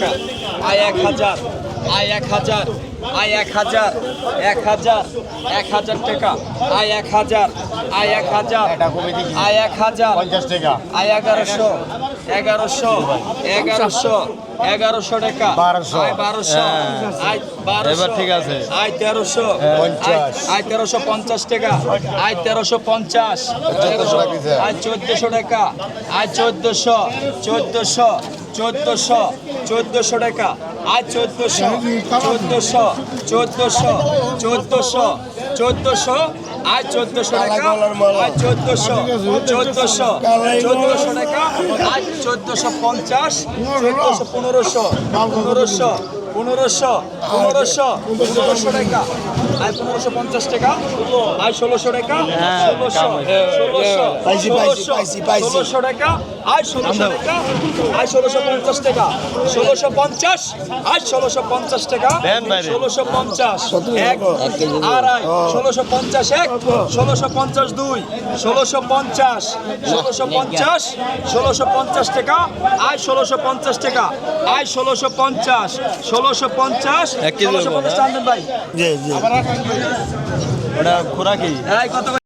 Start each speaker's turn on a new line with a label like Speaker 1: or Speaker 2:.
Speaker 1: টাকা। আয় এক হাজার আয় এক হাজার আয় এক হাজার এক হাজার এক হাজার টাকা। আয় এক হাজার আয় এক হাজার আয় এক হাজার
Speaker 2: পঞ্চাশ টাকা।
Speaker 1: আয় এগারোশো এগারোশো এগারোশো এগারোশো টাকা।
Speaker 2: বারোশো।
Speaker 1: বারোশো আয় বারোশো।
Speaker 3: এবার ঠিক আছে।
Speaker 1: আয় তেরোশো।
Speaker 2: পঞ্চাশ।
Speaker 1: আয়- তেরোশো পঞ্চাশ টাকা। আয় তেরোশো পঞ্চাশ। আয় চোদ্দশো টাকা। আয় চোদ্দশো চোদ্দশো। চোদ্দশো চোদ্দশো টাকা। আয় চোদ্দশো চোদ্দশো চোদ্দশো চোদ্দশো চোদ্দশো আয় চোদ্দশো টাকা আয় চোদ্দশো চোদ্দশো চোদ্দশো টাকা আয় চোদ্দশো পঞ্চাশ চোদ্দশো পনেরোশো পনেরোশো পনেরোশো পনেরোশো পনেরোশো টাকা। আয় পনেরোশো পঞ্চাশ টাকা। আয় ষোলোশো টাকা। ষোলোশো ষোলোশো
Speaker 4: পাইছি,
Speaker 1: ষোলোশো টাকা। আয় ষোলোশো টাকা। আয় ষোলোশো পঞ্চাশ টাকা। ষোলোশো পঞ্চাশ। আয় ষোলোশো পঞ্চাশ টাকা। ষোলোশো পঞ্চাশ। এক আড়াই ষোলোশো পঞ্চাশ এক ষোলোশো পঞ্চাশ দুই ষোলোশো পঞ্চাশ। ষোলোশো পঞ্চাশ ষোলোশো পঞ্চাশ টাকা। আয় ষোলোশো পঞ্চাশ টাকা। আয় ষোলোশো পঞ্চাশ ষোলোশো পঞ্চাশ
Speaker 3: এক কেজি
Speaker 1: ভাই।
Speaker 4: জি জি।
Speaker 3: ওটা খোরাকি?